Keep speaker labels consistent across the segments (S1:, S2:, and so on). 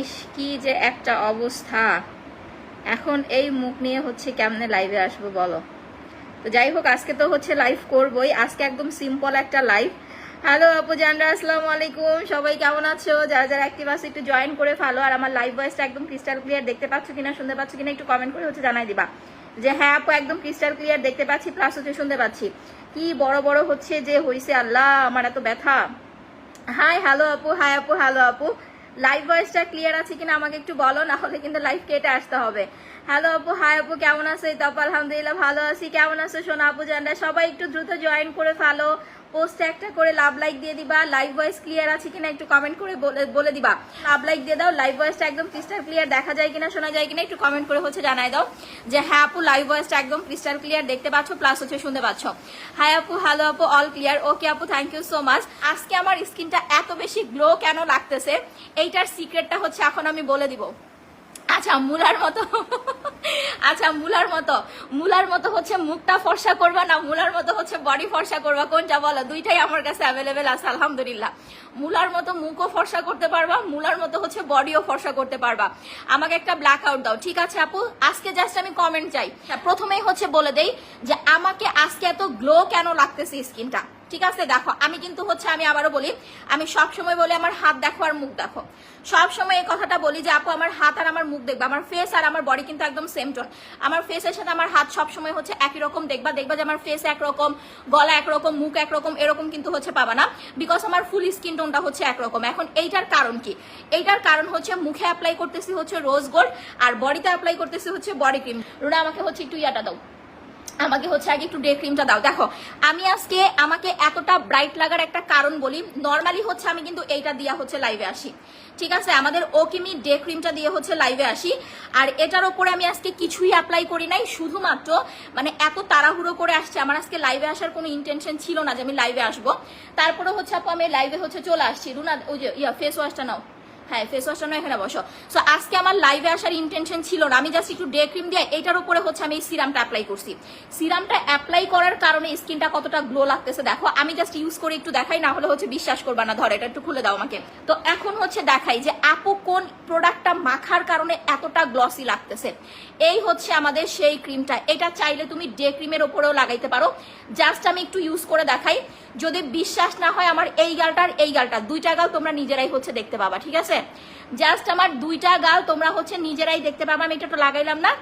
S1: ইস, কি যে একটা অবস্থা। এখন এই মুখ নিয়ে হচ্ছে কেমনে লাইভে আসব বলো? তো যাই হোক, আজকে তো হচ্ছে লাইভ করবই। আজকে একদম সিম্পল একটা লাইভ হ্যালো আপু জানরা, আসসালামু আলাইকুম। সবাই কেমন আছো? যারা যারা অ্যাক্টিভ আছে, একটু জয়েন করে ফেলো। আর আমার লাইভ ভয়েসটা একদম ক্রিস্টাল ক্লিয়ার দেখতে পাচ্ছ কিনা, শুনতে পাচ্ছ কিনা, একটু কমেন্ট করে হচ্ছে জানাই দিবা। যে হ্যাঁ আপু, একদম ক্রিস্টাল ক্লিয়ার দেখতে পাচ্ছি প্লাস হচ্ছে শুনতে পাচ্ছি। কি বড় বড় হচ্ছে যে হইছে আল্লাহ, আমার এত ব্যথা। হাই হ্যালো আপু। হাই আপু হ্যালো আপু। লাইভ ভয়েসটা ক্লিয়ার আছে কিনা আমাকে একটু বলো না হলে কিন্তু লাইভ কেটে আসতে হবে। হ্যালো আপু হাই আপু, কেমন আছো? এই তো আলহামদুলিল্লাহ ভালো আছি। কেমন আছো সোনা আপু জানরা সবাই একটু দ্রুত জয়েন করে ফেলো। পোস্টে একটা করে লাভ লাইক দিয়ে দিবা লাইভ ভয়েস ক্লিয়ার আছে কিনা একটু কমেন্ট করে বলে- দিবা। লাভ লাইক দিয়ে দাও লাইভ ভয়েসটা একদম ক্রিস্টাল ক্লিয়ার দেখা যায় কিনা, শোনা যায় কিনা, একটু কমেন্ট করে হচ্ছে জানাই দাও। যে হ্যাঁ আপু লাইভ ভয়েসটা একদম ক্রিস্টাল ক্লিয়ার দেখতে পাচ্ছ প্লাস হচ্ছে শুনতে পাচ্ছ। হাই আপু হ্যালো আপু অল ক্লিয়ার ওকে আপু থ্যাংক ইউ সো মাচ আজকে আমার স্কিনটা এত বেশি গ্লো কেন লাগতেছে? এইটার সিক্রেটটা হচ্ছে এখন আমি বলে দিব। আচ্ছা মুলার মতো। আচ্ছা মুলার মতো। মুলার মতো হচ্ছে মুখটা ফর্সা করবা না, মুলার মতো হচ্ছে বডি ফর্সা করবা? কোনটা বলো? দুইটাই আমার কাছে অ্যাভেলেবেল আছে, আলহামদুলিল্লাহ। মুলার মতো মুখও ফর্সা করতে পারবা, মুলার মতো হচ্ছে বডিও ফর্সা করতে পারবা। আমাকে একটা ব্ল্যাক আউট দাও, ঠিক আছে আপু? আজকে জাস্ট আমি কমেন্ট চাই। প্রথমেই হচ্ছে বলে দেই যে, আমাকে আজকে এত গ্লো কেন লাগতেছে স্কিনটা ঠিক আছে, দেখো, আমি কিন্তু হচ্ছে আমি আবারও বলি, আমি সব সময় বলি আমার হাত দেখো আর মুখ দেখো। সব সময় এই কথাটা বলি যে আপু, আমার হাত আর আমার মুখ দেখবে, আমার ফেস আর আমার বডি কিন্তু একদম সেম টোন আমার ফেসের সাথে আমার হাত সব সময় হচ্ছে একই রকম, দেখবা দেখবা যে আমার ফেস একরকম, গলা একরকম, মুখ একরকম, এরকম কিন্তু হচ্ছে পাবা না বিকজ আমার ফুল স্কিন টোনটা হচ্ছে একরকম। এখন এইটার কারণ কি? এইটার কারণ হচ্ছে মুখে অ্যাপ্লাই করতেছি হচ্ছে রোজ গোল্ড আর বডিতে অ্যাপ্লাই করতেছি হচ্ছে বডি ক্রিম রুনা, আমাকে হচ্ছে একটু ইয়াটা দাও। আমাকে হচ্ছে আগে একটু ডে ক্রিমটা দাও। দেখো, আমি আজকে আমাকে এতটা ব্রাইট লাগার একটা কারণ বলি নর্মালি হচ্ছে আমি কিন্তু এইটা দিয়ে হচ্ছে লাইভে আসি। ঠিক আছে? আমাদের ওকিমি ডে ক্রিমটা দিয়ে হচ্ছে লাইভে আসি। আর এটার ওপরে আমি আজকে কিছুই অ্যাপ্লাই করি নাই, শুধুমাত্র মানে এত তাড়াহুড়ো করে আসছে। আমার আজকে লাইভে আসার কোনো ইন্টেনশন ছিল না যে আমি লাইভে আসব। তারপরে হচ্ছে আপু আমি লাইভে হচ্ছে চলে আসছি। রুনা, ওই যে, ইয়া ফেস ওয়াশটা নাও। হ্যাঁ ফেস ওয়াশটা নয় এখানে বসো। সো আজকে আমার লাইভে আসার ইন্টেনশন ছিল না। আমি জাস্ট একটু ডে ক্রিম দিয়ে এটার উপরে হচ্ছে আমি এই সিরামটা অ্যাপ্লাই করছি। সিরামটা অ্যাপ্লাই করার কারণে স্কিনটা কতটা গ্লো লাগতেছে দেখো। আমি জাস্ট ইউজ করে একটু দেখাই, না হলে হচ্ছে বিশ্বাস করবা না। ধর, এটা একটু খুলে দাও আমাকে। তো এখন হচ্ছে দেখাই যে আপু কোন প্রোডাক্টটা মাখার কারণে এতটা গ্লসি লাগতেছে? এই হচ্ছে আমাদের সেই ক্রিমটা এটা চাইলে তুমি ডে ক্রিমের ওপরেও লাগাইতে পারো। জাস্ট আমি একটু ইউজ করে দেখাই। যদি বিশ্বাস না হয় আমার এই গালটার এই গালটা দুইটা গাল তোমরা নিজেরাই হচ্ছে দেখতে পাবা, ঠিক আছে? জাস্ট আমার দুইটা গাল তোমরা হচ্ছে নিজেরাই দেখতে পাবা। আমি এটা তো লাগাইলাম না।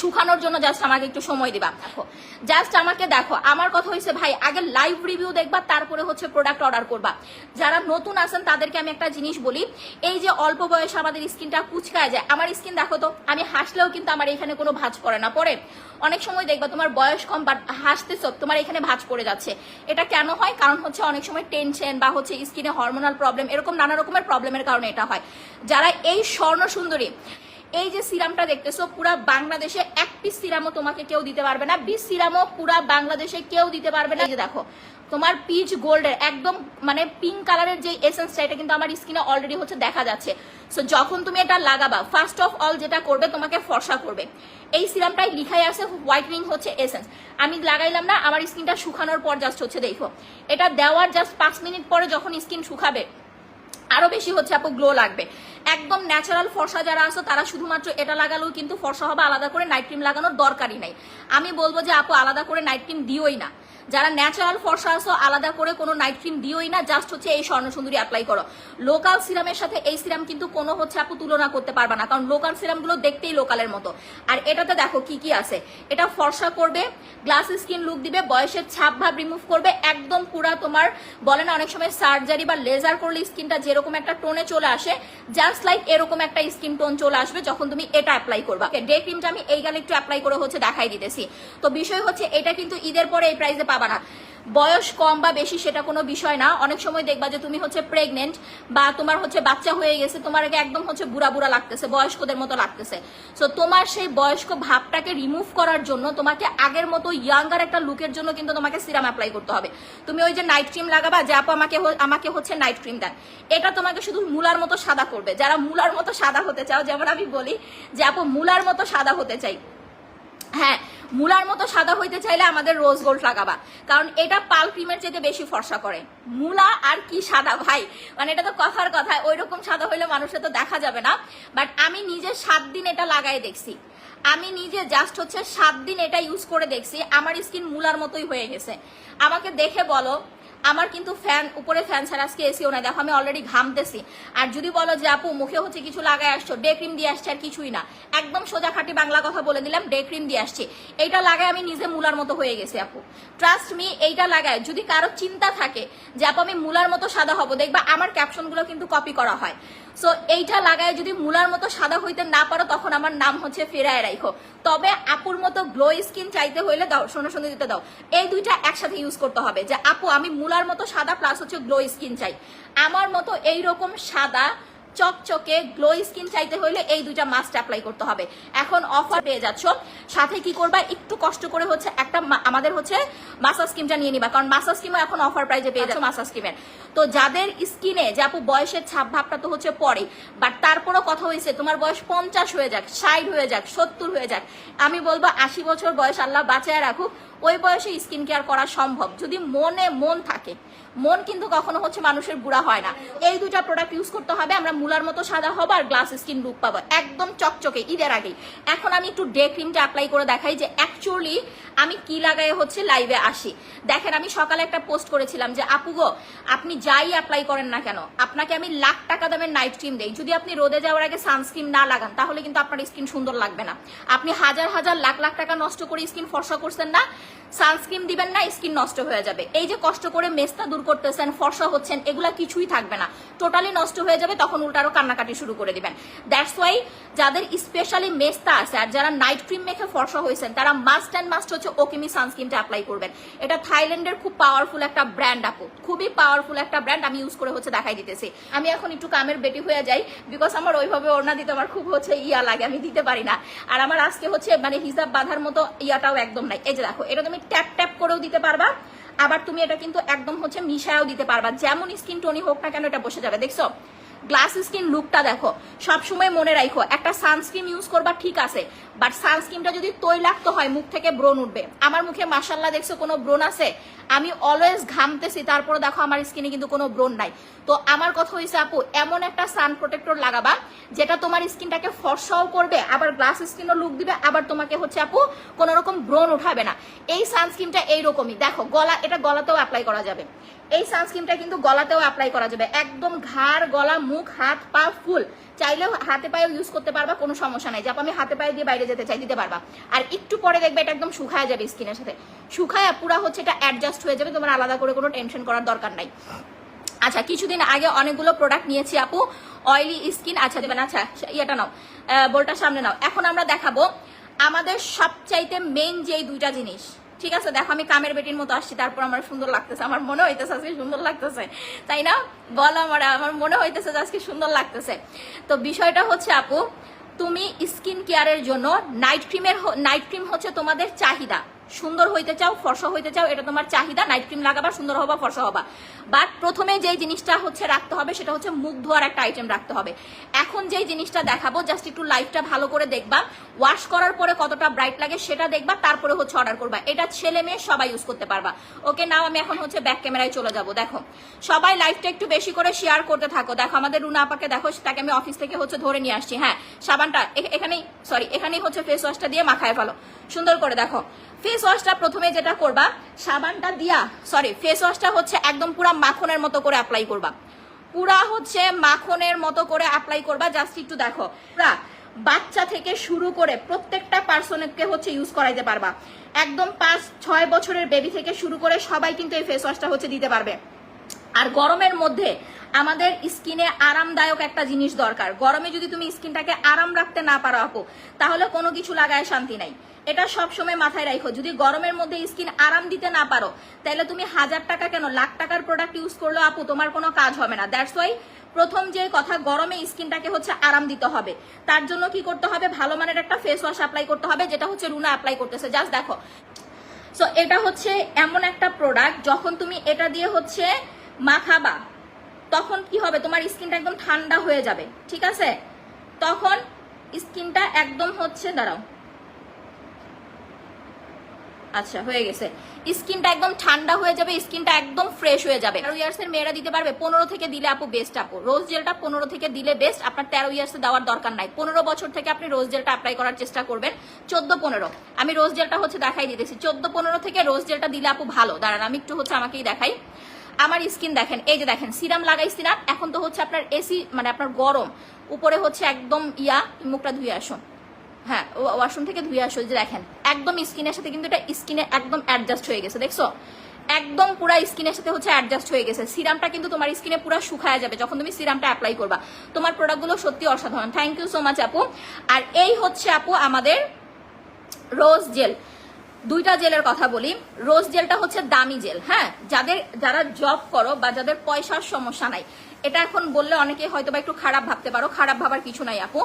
S1: শুকানোর জন্য জাস্ট আমাকে একটু সময় দিবা। দেখো জাস্ট আমাকে দেখো, আমার কথা হয়েছে ভাই, আগে লাইভ রিভিউ দেখবা, তারপরে হচ্ছে প্রোডাক্ট অর্ডার করবা। যারা নতুন আছেন, তাদেরকে আমি একটা জিনিস বলি, এই যে অল্প বয়সে আমাদের স্কিনটা কুচকায় যায়, আমার স্কিন দেখো তো, আমি হাসলেও কিন্তু আমার এখানে কোনো ভাঁজ পড়ে না। পরে অনেক সময় দেখবা, তোমার বয়স কম বাট হাসতেছো, তোমার এখানে ভাঁজ পড়ে যাচ্ছে। এটা কেন হয়? কারণ হচ্ছে অনেক সময় টেনশন বা হচ্ছে স্কিনে হরমোনাল প্রবলেম এরকম নানা রকমের প্রবলেমের কারণে এটা হয়। যারা এই স্বর্ণ সুন্দরী এই যে সিরামটা দেখতেছো, পুরা বাংলাদেশে এক পিস সিরামও তোমাকে কেউ দিতে পারবে না। বিশ সিরামও পুরা বাংলাদেশে কেউ দিতে পারবে না। যে দেখো, তোমার পিচ গোল্ডের একদম মানে পিঙ্ক কালারের যে এসেন্সটা এটা কিন্তু আমার স্কিনে অলরেডি হচ্ছে, দেখা যাচ্ছে। সো যখন তুমি এটা লাগাবা ফার্স্ট অফ অল যেটা করবে, তোমাকে ফর্সা করবে। এই সিরামটাই লিখাই আছে হোয়াইটনিং হচ্ছে এসেন্স আমি লাগাইলাম না, আমার স্কিনটা শুকানোর পর জাস্ট হচ্ছে, দেখো। এটা দেওয়ার জাস্ট পাঁচ মিনিট পরে যখন স্কিন শুকাবে, আরও বেশি হচ্ছে আপু গ্লো লাগবে। একদম ন্যাচারাল ফর্সা যারা আছো, তারা শুধুমাত্র এটা লাগালেও কিন্তু ফর্সা হবে, আলাদা করে নাইট ক্রিম লাগানোর দরকারই নাই। আমি বলব যে আপু, আলাদা করে নাইট ক্রিম দিওই না। যারা ন্যাচারাল ফর্সা আসো আলাদা করে কোনো নাইট ক্রিম দিওই না জাস্ট হচ্ছে এই স্বর্ণ সুন্দরী অ্যাপ্লাই করো লোকাল সিরামের সাথে এই সিরাম কিন্তু কোনো হচ্ছে আপু তুলনা করতে পারবে না, কারণ লোকাল সিরামগুলো দেখতেই লোকালের মতো। আর এটাতে দেখো কি কি আছে। এটা ফর্সা করবে গ্লাস স্কিন লুক দিবে, বয়সের ছাপ ভাব রিমুভ করবে, একদম পুরা তোমার বলে না, অনেক সময় সার্জারি বা লেজার করলে স্কিনটা যেরকম একটা টোনে চলে আসে জাস্ট লাইক এরকম একটা স্কিন টোন চলে আসবে যখন তুমি এটা অ্যাপ্লাই করবা। ডে ক্রিমটা আমি এই গালে একটু অ্যাপ্লাই করে হচ্ছে দেখাই দিতেছি। তো বিষয় হচ্ছে, এটা কিন্তু ঈদের পরে এই প্রাইসে পাবা না। বয়স কম বা বেশি সেটা কোনো বিষয় না। অনেক সময় দেখবা যে তুমি হচ্ছে প্রেগনেন্ট বা তোমার হচ্ছে বাচ্চা হয়ে গেছে, তোমার আগে একদম হচ্ছে বুড়া বুড়া লাগতেছে, বয়স্কদের মতো লাগতেছে। সো তোমার সেই বয়স্ক ভাবটাকে রিমুভ করার জন্য তোমাকে আগের মতো ইয়াঙ্গার একটা লুকের জন্য কিন্তু তোমাকে সিরাম অ্যাপ্লাই করতে হবে। তুমি ওই যে নাইট ক্রিম লাগাবা, যে আপু আমাকে আমাকে হচ্ছে নাইট ক্রিম দেন। এটা তোমাকে শুধু মূলার মতো সাদা করবে। যারা মূলার মতো সাদা হতে চাও, যেমন আমি বলি, যে আপু মূলার মতো সাদা হতে চাই। হ্যাঁ মূলার মতো সাদা হইতে চাইলে আমাদের রোজ গোল্ড লাগাবা। কারণ এটা পাল ক্রিমের চেয়ে বেশি ফর্সা করে। মূলা আর কি সাদা ভাই? মানে এটা তো কথার কথা ওই রকম সাদা হইলে মানুষের তো দেখা যাবে না। বাট আমি নিজে সাত দিন এটা লাগাই দেখছি। আমি নিজে জাস্ট হচ্ছে সাত দিন এটা ইউজ করে দেখছি, আমার স্কিন মূলার মতোই হয়ে গেছে। আমাকে দেখে বলো আমার কিন্তু ফ্যান উপরে ফ্যান ছাড়া আজকে এসিও না দেখো, আমি অলরেডি ঘামতেছি। আর যদি বলো যে, আপু, মুখে হচ্ছে কিছু লাগাই আসছো ডে ক্রিম দিয়ে আসছে আর কিছুই না। একদম সোজা খাটি বাংলা কথা বলে দিলাম ডে ক্রিম দিয়ে আসছি। এইটা লাগায় আমি নিজে মূলার মতো হয়ে গেছি, আপু। ট্রাস্ট মি এইটা লাগায়। যদি কারও চিন্তা থাকে যে, আপু, আমি মূলার মতো সাদা হব, দেখবা আমার ক্যাপশনগুলো কিন্তু কপি করা হয়। সো এইটা লাগায় যদি মুলার মতো সাদা হইতে না পারো তখন আমার নাম হচ্ছে ফেরায় রাইখো। তবে আপুর মতো গ্লো স্কিন চাইতে হইলে দাও শোনো শোনো দিতে দাও। এই দুইটা একসাথে ইউজ করতে হবে যে আপু আমি মুলার মতো সাদা প্লাস হচ্ছে গ্লো স্কিন চাই। আমার মতো এইরকম সাদা চকচকে গ্লো স্কিন চাইতে হইলে এই দুইটা মাস্ট অ্যাপ্লাই করতে হবে। এখন অফার পেয়ে যাচ্ছ। সাথে কি করবা? একটু কষ্ট করে হচ্ছে একটা আমাদের হচ্ছে মাসাজ স্কিমটা নিয়ে নিবা। কারণ মাসাজ স্কিমও এখন অফার প্রাইজে পেয়ে যাচ্ছ মাসাজ স্কিমের তো যাদের স্কিনে, যে আপু বয়সের ছাপ ভাবটা তো হচ্ছে পরে বাট তারপরও কথা হয়েছে তোমার বয়স পঞ্চাশ হয়ে যাক, ষাট হয়ে যাক, সত্তর হয়ে যাক, আমি বলব আশি বছর বয়স আল্লাহ বাঁচায় রাখুক, ওই বয়সে স্কিন কেয়ার করা সম্ভব। যদি মনে মন থাকে, মন কিন্তু কখনো হচ্ছে মানুষের বুড়া হয় না। এই দুটা প্রোডাক্ট ইউজ করতে হবে, আমরা মূলার মতো সাদা হব আর গ্লাস স্কিন লুক পাবো, একদম চকচকে, ঈদের আগেই। এখন আমি একটু ডে ক্রিমটা অ্যাপ্লাই করে দেখাই যে অ্যাকচুয়ালি আমি কি লাগাই হচ্ছে লাইভে আসি। দেখেন, আমি সকালে একটা পোস্ট করেছিলাম যে, আপু গো, আপনি যাই অ্যাপ্লাই করেন না কেন, আপনাকে আমি লাখ টাকা দামের নাইট ক্রিম দেই। যদি আপনি রোদে যাওয়ার আগে সানস্ক্রিন না লাগান, তাহলে কিন্তু আপনার স্কিন সুন্দর লাগবে না। আপনি হাজার হাজার লাখ লাখ টাকা নষ্ট করে স্কিন ফর্সা করছেন না সানস্ক্রিন দিবেন না স্কিন নষ্ট হয়ে যাবে। এই যে কষ্ট করে মেস্তা দূর করতেছেন, ফর্সা হচ্ছেন, এগুলা কিছুই থাকবে না। টোটালি নষ্ট হয়ে যাবে, তখন উল্টা আরও কান্নাকাটি শুরু করে দিবেন। দ্যাটস ওয়াই যাদের স্পেশালি মেস্তা আছে আর যারা নাইট ক্রিম মেখে ফর্সা হয়েছেন, তারা মাস্ট অ্যান্ড মাস্ট হচ্ছে ওকেমি সানস্ক্রিনটা অ্যাপ্লাই করবেন। এটা থাইল্যান্ডের খুব পাওয়ারফুল একটা ব্র্যান্ড আপু। খুবই পাওয়ারফুল একটা ব্র্যান্ড আমি ইউজ করে হচ্ছে দেখাই দিতেছি। আমি এখন একটু কামের বেটি হয়ে যাই বিকজ আমার ওইভাবে ওড়না দিতে আমার খুব হচ্ছে ইয়া লাগে, আমি দিতে পারি না। আর আমার আজকে হচ্ছে মানে হিসাব বাঁধার মতো ইয়াটাও একদম নাই। এই যে দেখো, এটা তুমি ট্যাপ ট্যাপ করেও দিতে পারবা, আবার তুমি এটা কিন্তু একদম হচ্ছে মিশায়ও দিতে পারবা। যেমন স্কিন টোনি হোক না কেন এটা বসে যাবে, দেখছ? গ্লাস স্কিন লুকটা দেখো, সবসময় মনে রাখো একটা সানস্ক্রিন ইউজ করবা ঠিক আছে বাট সানস্ক্রিনটা যদি তৈলাক্ত হয়, মুখ থেকে ব্রণ উঠবে। আমার মুখে মাসাল্লাহ দেখছ কোনো ব্রণ আছে? আমি অলওয়েজ ঘামতেছি তারপরে দেখো আমার স্কিনে কিন্তু কোনো ব্রণ নাই। তো আমার কথা হয়েছে আপু, এমন একটা সান প্রোটেক্টর লাগাবা, যেটা তোমার স্কিনটাকে ফর্সাও করবে, আবার গ্লাস স্কিনও লুক দিবে, আবার তোমাকে হচ্ছে, আপু, কোনো রকম ব্রণ উঠাবে না। এই সানস্ক্রিনটা এইরকমই। দেখো, গলা, এটা গলাতেও অ্যাপ্লাই করা যাবে। এই সানস্ক্রিনটা কিন্তু গলাতেও অ্যাপ্লাই করা যাবে। একদম ঘাড়, গলা, মুখ, হাত, পা ফুল চাইলেও হাতে পায়েও ইউজ করতে পারবা, কোনো সমস্যা নাই। যাপ আমি হাতে পায়ে দিয়ে বাইরে যেতে চাই, দিতে পারবা। আর একটু পরে দেখবে এটা একদম শুকায় যাবে স্কিনের সাথে। শুকায় পুরা হচ্ছে এটা অ্যাডজাস্ট হয়ে যাবে, তোমার আলাদা করে কোনো টেনশন করার দরকার নাই। আচ্ছা কিছুদিন আগে অনেকগুলো প্রোডাক্ট নিয়েছি আপু অয়েলি স্কিন আচ্ছা দেবেন আচ্ছা ইয়েটা নাও বোলটা সামনে নাও। এখন আমরা দেখাবো আমাদের সবচাইতে মেন যেই দুইটা জিনিস ঠিক আছে, দেখো আমি কামের বেটির মতো আসছি, তারপর আমার সুন্দর লাগতেছে, আমার মনে হইতেছে আজকে সুন্দর লাগতেছে। তাই না? বলো আমার আমার মনে হইতেছে যে আজকে সুন্দর লাগতেছে। তো বিষয়টা হচ্ছে আপু, তুমি স্কিন কেয়ারের জন্য নাইট ক্রিমের নাইট ক্রিম হচ্ছে তোমাদের চাহিদা। সুন্দর হইতে চাও, ফর্সা হইতে চাও, এটা তোমার চাহিদা নাইট ক্রিম লাগাবা, সুন্দর হবা, ফর্সা হবা। বাট প্রথমে যেই জিনিসটা হচ্ছে রাখতে হবে, সেটা হচ্ছে মুখ ধোয়ার একটা আইটেম রাখতে হবে। এখন যেই জিনিসটা দেখাবো জাস্ট একটু লাইফটা ভালো করে দেখবা। ওয়াশ করার পরে কতটা ব্রাইট লাগে সেটা দেখবা, তারপরে হচ্ছে অর্ডার করবা। এটা ছেলে মেয়ে সবাই ইউজ করতে পারবা। ওকে নাও আমি এখন হচ্ছে ব্যাক ক্যামেরায় চলে যাব, দেখো। সবাই লাইফটা একটু বেশি করে শেয়ার করতে থাকো। দেখো, আমাদের রুনা আপাকে দেখো, তাকে আমি অফিস থেকে হচ্ছে ধরে নিয়ে আসছি হ্যাঁ। সাবানটা এখানেই সরি এখানেই হচ্ছে ফেস ওয়াশটা দিয়ে মাখায় ফেলো। সুন্দর করে দেখো। ফেস ওয়াশটা প্রথমে যেটা করবা, সাবানটা দিয়া সরি ফেস ওয়াশটা হচ্ছে একদম পুরা মাখনের মতো করে অ্যাপ্লাই করবা। পুরা হচ্ছে মাখনের মতো করে অ্যাপ্লাই করবা জাস্ট একটু দেখো। পুরা বাচ্চা থেকে শুরু করে প্রত্যেকটা পার্সনকে হচ্ছে ইউজ করাইতে পারবা। একদম পাঁচ, ছয় বছরের বেবি থেকে শুরু করে সবাই কিন্তু এই ফেস ওয়াশটা হচ্ছে দিতে পারবে। আর গরমের মধ্যে আমাদের স্কিনে আরামদায়ক একটা জিনিস দরকার। গরমে যদি তুমি স্কিনটাকে আরাম রাখতে না পারো আপু, তাহলে কোনো কিছু লাগায় শান্তি নাই। এটা সব সময় মাথায় রাখো যদি গরমের মধ্যে স্কিন আরাম দিতে না পারো তাহলে তুমি হাজার টাকা কেন, লাখ টাকার প্রোডাক্ট ইউজ করল আপু, তোমার কোনো কাজ হবে না। দ্যাটস ওয়াই প্রথম যে কথা, গরমে স্কিনটাকে হচ্ছে আরাম দিতে হবে। তার জন্য কি করতে হবে, ভালো মানের একটা ফেস ওয়াশ অ্যাপ্লাই করতে হবে, যেটা হচ্ছে রুনা অ্যাপ্লাই করতেছে। জাস্ট দেখো। সো এটা হচ্ছে এমন একটা প্রোডাক্ট যখন তুমি এটা দিয়ে হচ্ছে মাখাবা তখন কি হবে? তোমার স্কিনটা একদম ঠান্ডা হয়ে যাবে। ঠিক আছে? তখন স্কিনটা একদম হচ্ছে, দাঁড়াও। আচ্ছা হয়ে গেছে। স্কিনটা একদম ঠান্ডা হয়ে যাবে, স্কিনটা একদম ফ্রেশ হয়ে যাবে। তেরো ইয়ার্স এর মেয়েরা দিতে পারবে, পনেরো থেকে দিলে আপু বেস্ট আপু। রোজ জেলটা পনেরো থেকে দিলে বেস্ট আপনার তেরো ইয়ার্স দেওয়ার দরকার নাই। পনেরো বছর থেকে আপনি রোজ জেলটা অ্যাপ্লাই করার চেষ্টা করবেন। চোদ্দ, পনেরো। আমি রোজ জেলটা হচ্ছে দেখাই দিতেছি। চোদ্দ, পনেরো থেকে রোজ জেলটা দিলে আপু ভালো। দাঁড়ান, আমি একটু হচ্ছে আমাকেই দেখাই। আমার স্কিন দেখেন, এই যে দেখেন, সিরাম লাগাইছি না এখন তো হচ্ছে আপনার এসি মানে আপনার গরম, উপরে হচ্ছে একদম ইয়া, মুখটা ধুয়ে আসুন। হ্যাঁ ওয়াশরুম থেকে ধুয়ে আসো যে দেখেন, একদম স্কিনের সাথে কিন্তু এটা স্কিনে একদম অ্যাডজাস্ট হয়ে গেছে, দেখছ? একদম পুরা স্কিনের সাথে হচ্ছে অ্যাডজাস্ট হয়ে গেছে। সিরামটা কিন্তু তোমার স্কিনে পুরো শুকায় যাবে, যখন তুমি সিরামটা অ্যাপ্লাই করবা। তোমার প্রোডাক্টগুলো সত্যি অসাধারণ। থ্যাংক ইউ সো মাচ আপু। আর এই হচ্ছে, আপু, আমাদের রোজ জেল দুইটা জেলের কথা বলি। রোজ জেলটা হচ্ছে দামি জেল হ্যাঁ? যাদের, যারা জব করো বা যাদের পয়সার সমস্যা নাই। এটা এখন বললে অনেকে হয়তো বা একটু খারাপ ভাবতে পারো। খারাপ ভাবার কিছু নাই আপু।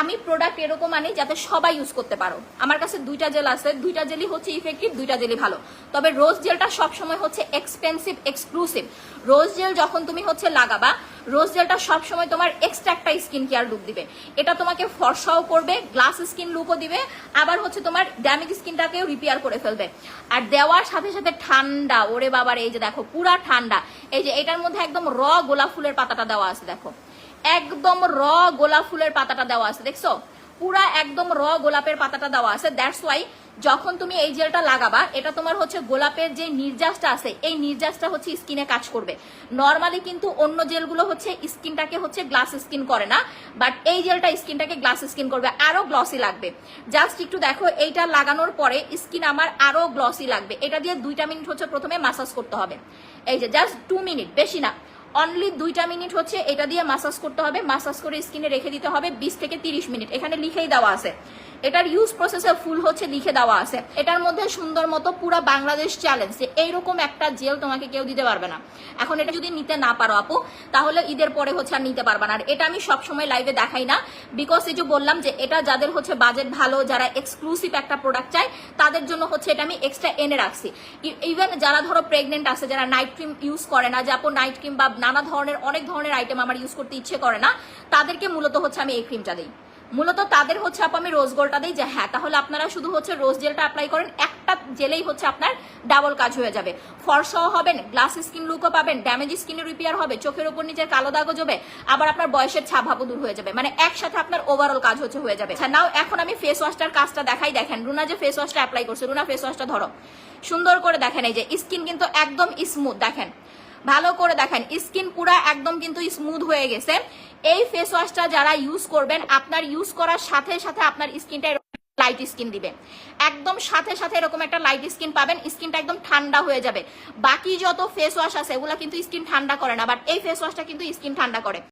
S1: আমি প্রোডাক্ট এরকম আনি যাতে সবাই ইউজ করতে পারো। আমার কাছে দুইটা জেল আছে, দুইটা জেলই হচ্ছে ইফেক্টিভ দুইটা জেলই ভালো। তবে রোজ জেলটা সবসময় হচ্ছে এক্সপেন্সিভ এক্সক্লুসিভ রোজ জেল যখন তুমি হচ্ছে লাগাবা রোজ জেলটা সবসময় তোমার এক্সট্রা একটা স্কিন কেয়ার লুক দিবে। এটা তোমাকে ফর্সাও করবে গ্লাস স্কিন লুকও দিবে, আবার হচ্ছে তোমার ড্যামেজ স্কিনটাকেও রিপেয়ার করে ফেলবে। আর দেওয়ার সাথে সাথে ঠান্ডা, ওরে বাবার, এই যে দেখো, পুরা ঠান্ডা। এই যে এটার মধ্যে একদম র গোলাপ ফুলের পাতাটা দেওয়া আছে, দেখো। একদম র গোলাপ ফুলের পাতাটা দেওয়া আছে, দেখছ? পুরা একদম র গোলাপের পাতাটা দেওয়া আছে। দ্যাটস ওয়াই যখন তুমি এই জেলটা লাগাবা, এটা তোমার হচ্ছে গোলাপের যে নির্যাসটা আছে, এই নির্যাসটা হচ্ছে স্কিনে কাজ করবে। নর্মালি কিন্তু অন্য জেলগুলো হচ্ছে স্কিনটাকে হচ্ছে গ্লাস স্কিন করে না বাট এই জেলটা স্কিনটাকে গ্লাস স্কিন করবে। আরও গ্লসি লাগবে। জাস্ট একটু দেখো, এইটা লাগানোর পরে স্কিন আমার আরও গ্লসি লাগবে। এটা দিয়ে দুইটা মিনিট হচ্ছে প্রথমে মাসাজ করতে হবে। এই যে জাস্ট টু মিনিট বেশি না। অনলি দুইটা মিনিট হচ্ছে, এটা দিয়ে মাসাজ করতে হবে মাসাজ করে স্কিনে রেখে দিতে হবে বিশ থেকে তিরিশ মিনিট এখানে লিখেই দেওয়া আছে। এটার ইউজ প্রসেসে ফুল হচ্ছে, লিখে দেওয়া আছে। এটার মধ্যে সুন্দর মতো পুরো বাংলাদেশ চ্যালেঞ্জ যে এইরকম একটা জেল তোমাকে কেউ দিতে পারবে না। এখন এটা যদি নিতে না পারো আপু, তাহলে ঈদের পরে হচ্ছে আর নিতে পারবে না। আর এটা আমি সবসময় লাইভে দেখাই না বিকজ এই যে বললাম যে এটা যাদের হচ্ছে বাজেট ভালো, যারা এক্সক্লুসিভ একটা প্রোডাক্ট চায়, তাদের জন্য হচ্ছে এটা আমি এক্সট্রা এনে রাখছি। ইভেন যারা ধরো প্রেগনেন্ট আছে, যারা নাইট ক্রিম ইউজ করে না, যে আপু নাইট ক্রিম বা নানা ধরনের, অনেক ধরনের আইটেম আমার ইউজ করতে ইচ্ছে করে না। তাদেরকে মূলত হচ্ছে আমি এই ক্রিমটা দিই। মূলত তাদের হচ্ছে আপু আমি রোজ গোলটা দিই যে হ্যাঁ তাহলে আপনারা শুধু হচ্ছে রোজ জেলটা অ্যাপ্লাই করেন, একটা জেলেই হচ্ছে আপনার ডাবল কাজ হয়ে যাবে। ফর্সাও হবেন গ্লাস স্কিন লুকও পাবেন ড্যামেজ স্কিনে রিপেয়ার হবে, চোখের উপর নিচের কালো দাগও যাবে আবার আপনার বয়সের ছাপাপও দূর হয়ে যাবে। মানে একসাথে আপনার ওভারঅল কাজ হচ্ছে হয়ে যাবে। আচ্ছা নাও এখন আমি ফেস ওয়াশটার কাজটা দেখাই। দেখেন, রুনা যে ফেস ওয়াশটা অ্যাপ্লাই করছে, রুনা ফেস ওয়াশটা ধরো। সুন্দর করে দেখেন এই যে স্কিন কিন্তু একদম স্মুথ দেখেন। ভালো করে দেখেন, স্কিন পুরা একদম কিন্তু স্মুথ হয়ে গেছে। এই ফেস ওয়াশটা যারা ইউজ করবেন, আপনার ইউজ করার সাথে সাথে আপনার স্কিনটা লাইট স্কিন দিবে। একদম সাথে সাথে এরকম একটা লাইট স্কিন পাবেন স্কিনটা একদম ঠান্ডা হয়ে যাবে। বাকি যত ফেস ওয়াশ আছে, এগুলো কিন্তু স্কিন ঠান্ডা করে না বাট এই ফেস ওয়াশটা কিন্তু স্কিন ঠান্ডা করে।